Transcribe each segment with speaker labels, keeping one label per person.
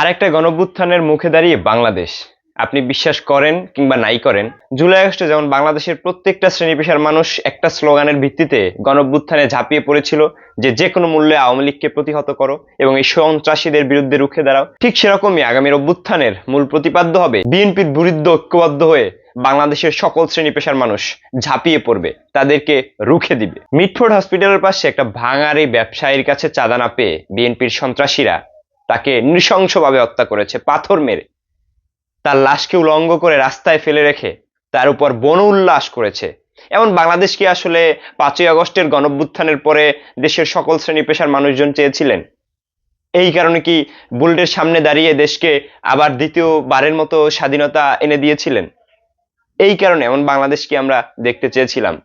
Speaker 1: আরেকটা গণভ্যুত্থানের মুখে দাঁড়িয়ে বাংলাদেশ। আপনি বিশ্বাস করেন কিংবা নাই করেন, জুলাই আগস্টে যেমন বাংলাদেশের প্রত্যেকটা শ্রেণি পেশার মানুষ একটা স্লোগানের ভিত্তিতে গণভ্যুত্থানে ঝাঁপিয়ে পড়েছিল যে যে কোনো মূল্যে আওয়ামী লীগকে প্রতিহত করো এবং এই সন্ত্রাসীদের বিরুদ্ধে রুখে দাঁড়াও, ঠিক সেরকমই আগামীর অভ্যুত্থানের মূল প্রতিপাদ্য হবে, বিএনপির বিরুদ্ধে ঐক্যবদ্ধ হয়ে বাংলাদেশের সকল শ্রেণি পেশার মানুষ ঝাঁপিয়ে পড়বে, তাদেরকে রুখে দিবে। মিটফোর্ড হসপিটালের পাশে একটা ভাঙার ব্যবসায়ীর কাছে চাঁদা না পেয়ে বিএনপির সন্ত্রাসীরা তাকে নৃশংসভাবে হত্যা করেছে, পাথর মেরে। তার লাশকে উলঙ্গ করে রাস্তায় ফেলে রেখে তার উপর বন উল্লাস করেছে। এমন বাংলাদেশ কি আসলে পাঁচই আগস্টের গণভ্যুত্থানের পরে দেশের সকল শ্রেণি পেশার মানুষজন চেয়েছিলেন? এই কারণে কি বুলেটের সামনে দাঁড়িয়ে দেশকে আবার দ্বিতীয় বারের মতো স্বাধীনতা এনে দিয়েছিলেন? এই কারণে এমন বাংলাদেশ কি আমরা দেখতে চেয়েছিলাম?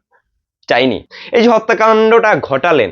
Speaker 1: চাইনি। এই যে হত্যাকাণ্ডটা ঘটালেন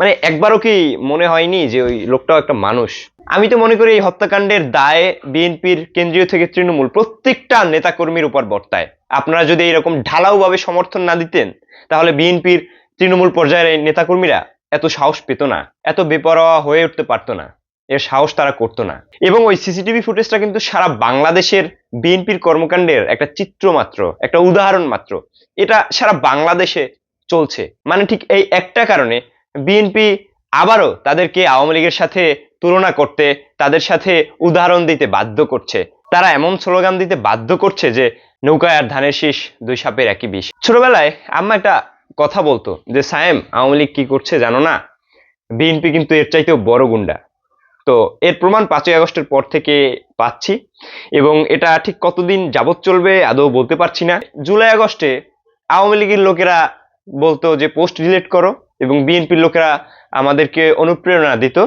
Speaker 1: মানে একবারও কি মনে হয়নি যে ওই লোকটাও একটা মানুষ? আমি তো মনে করি এই হত্যাকাণ্ডের দায় বিএনপির কেন্দ্রীয় থেকে তৃণমূল প্রত্যেকটা নেতাকর্মীর উপর বর্তায়। আপনারা যদি এরকম ঢালাওভাবে সমর্থন না দিতেন, তাহলে বিএনপির তৃণমূল পর্যায়ের এই নেতাকর্মীরা এত সাহস পেত না, এত বেপরোয়া হয়ে উঠতে পারতো না, এর সাহস তারা করতো না। এবং ওই সিসিটিভি ফুটেজটা কিন্তু সারা বাংলাদেশের বিএনপির কর্মকাণ্ডের একটা চিত্র মাত্র একটা উদাহরণ মাত্র। এটা সারা বাংলাদেশে চলছে। মানে ঠিক এই একটা কারণে বিএনপি আবারও তাদেরকে আওয়ামী লীগের সাথে তুলনা করতে, তাদের সাথে উদাহরণ দিতে বাধ্য করছে। তারা এমন স্লোগান দিতে বাধ্য করছে যে নৌকায় আর ধানের শীষ দুই সাপের একই বিষ। ছোটবেলায় আম্মা একটা কথা বলতো যে, সায়েম, আওয়ামী লীগ কি করছে জানো না? বিএনপি কিন্তু এর চাইতেও বড় গুন্ডা। তো এর প্রমাণ পাঁচই আগস্টের পর থেকে পাচ্ছি এবং এটা ঠিক কতদিন যাবৎ চলবে আদৌ বলতে পারছি না। জুলাই আগস্টে আওয়ামী লীগের লোকেরা বলতো যে, পোস্ট ডিলিট করো। এবং বিএনপির লোকেরা আমাদেরকে অনুপ্রেরণা দিত।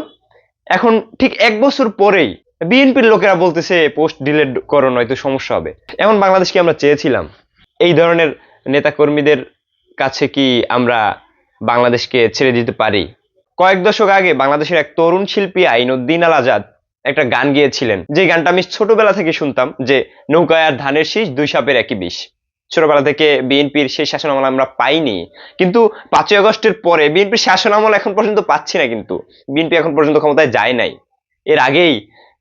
Speaker 1: এখন ঠিক এক বছর পরেই বিএনপির লোকেরা বলতেছে, পোস্ট ডিলিট করো, নয়তো সমস্যা হবে। এমন বাংলাদেশকে আমরা চেয়েছিলাম? এই ধরনের নেতাকর্মীদের কাছে কি আমরা বাংলাদেশকে ছেড়ে দিতে পারি? কয়েক দশক আগে বাংলাদেশের এক তরুণ শিল্পী আইনুদ্দিন আল আজাদ একটা গান গিয়েছিলেন। যে গানটা আমি ছোটবেলা থেকে শুনতাম, যে নৌকায় আর ধানের শীষ, দুই সাপের একই বিষ। ছোটবেলা থেকে বিএনপির সেই শাসনামল আমরা পাইনি। কিন্তু পাঁচই আগস্টের পরে বিএনপির শাসনামল এখন পর্যন্ত পাচ্ছি না কিন্তু। বিএনপি এখন পর্যন্ত ক্ষমতায় যায় নাই। এর আগেই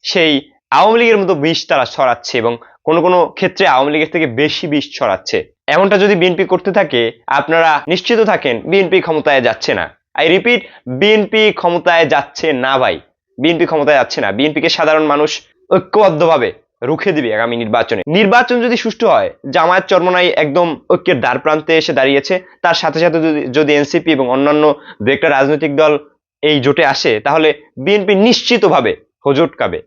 Speaker 1: সেই আওয়ামী লীগের মতো বিষ তারা ছড়াচ্ছে এবং কোনো কোনো ক্ষেত্রে আওয়ামী লীগের থেকে বেশি বিষ ছড়াচ্ছে। এমনটা যদি বিএনপি করতে থাকে, আপনারা নিশ্চিত থাকেন বিএনপি ক্ষমতায় যাচ্ছে না। আই রিপিট বিএনপি ক্ষমতায় যাচ্ছে না ভাই। বিএনপি ক্ষমতায় যাচ্ছে না। বিএনপিকে সাধারণ মানুষ ঐক্যবদ্ধভাবে রুখে দিবে আগামী নির্বাচনে। নির্বাচন যদি সুষ্ঠু হয়, জামায়াত চরমনাই একদম ঐক্যের দ্বার প্রান্তে এসে দাঁড়িয়েছে। তার সাথে সাথে যদি যদি এনসিপি এবং অন্যান্য দু একটা রাজনৈতিক দল এই জোটে আসে, তাহলে বিএনপি নিশ্চিতভাবে হোজটকাবে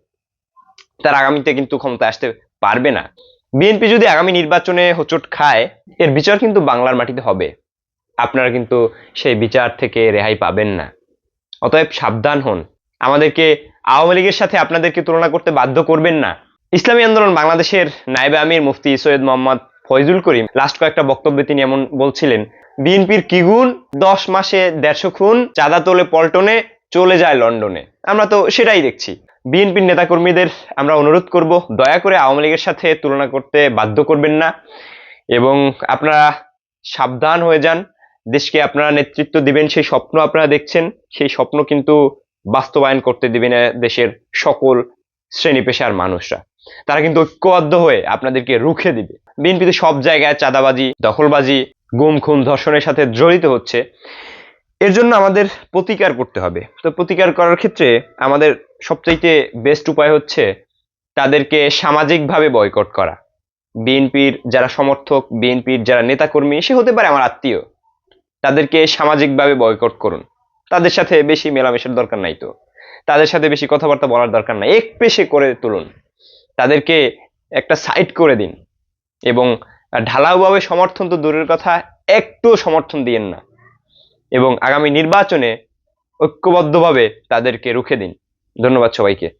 Speaker 1: তার আগামীতে কিন্তু ক্ষমতা আসতে পারবে না। বিএনপি যদি আগামী নির্বাচনে হোঁচট খায়, এর বিচার কিন্তু বাংলার মাটিতে হবে। আপনারা কিন্তু সেই বিচার থেকে রেহাই পাবেন না। অতএব সাবধান হন। আমাদেরকে আওয়ামী লীগের সাথে আপনাদেরকে তুলনা করতে বাধ্য করবেন না। ইসলামী আন্দোলন বাংলাদেশের নায়েবে আমির মুফতি সৈয়দ মোহাম্মদ ফয়জুল করিম। লাস্ট কয়েকটা বক্তব্যে তিনি এমন বলছিলেন, বিএনপির কি গুণ দশ মাসে দেড়শো খুন, চাঁদা তোলে পল্টনে, চলে যায় লন্ডনে। আমরা তো সেটাই দেখছি। বিএনপির নেতাকর্মীদের আমরা অনুরোধ করব, দয়া করে আওয়ামী লীগের সাথে তুলনা করতে বাধ্য করবেন না এবং আপনারা সাবধান হয়ে যান। দেশকে আপনারা নেতৃত্ব দিবেন, সেই স্বপ্ন আপনারা দেখছেন। সেই স্বপ্ন কিন্তু বাস্তবায়ন করতে দিবেন দেশের সকল শ্রেণি পেশার মানুষরা। তারা কিন্তু ঐক্যবদ্ধ হয়ে আপনাদেরকে রুখে দিবে। বিএনপি তো সব জায়গায় চাঁদাবাজি, দখলবাজি গুম খুন ধর্ষণের সাথে জড়িত হচ্ছে। এর জন্য আমাদের প্রতিকার করতে হবে। তো প্রতিকার করার ক্ষেত্রে আমাদের সবচাইতে বেস্ট উপায় হচ্ছে তাদেরকে সামাজিকভাবে বয়কট করা। বিএনপির যারা সমর্থক, বিএনপির যারা নেতাকর্মী, সে হতে পারে আমার আত্মীয়, তাদেরকে সামাজিকভাবে বয়কট করুন। তাদের সাথে বেশি মেলামেশার দরকার নাই তো। তাদের সাথে বেশি কথাবার্তা বলার দরকার নাই। এক পেশে করে তুলুন। তাদেরকে একটা সাইড করে দিন। এবং ঢালাওভাবে সমর্থন তো দূরের কথা একটু সমর্থন দিয়েন না। এবং আগামী নির্বাচনে ঐক্যবদ্ধভাবে তাদেরকে রুখে দিন। ধন্যবাদ সবাইকে।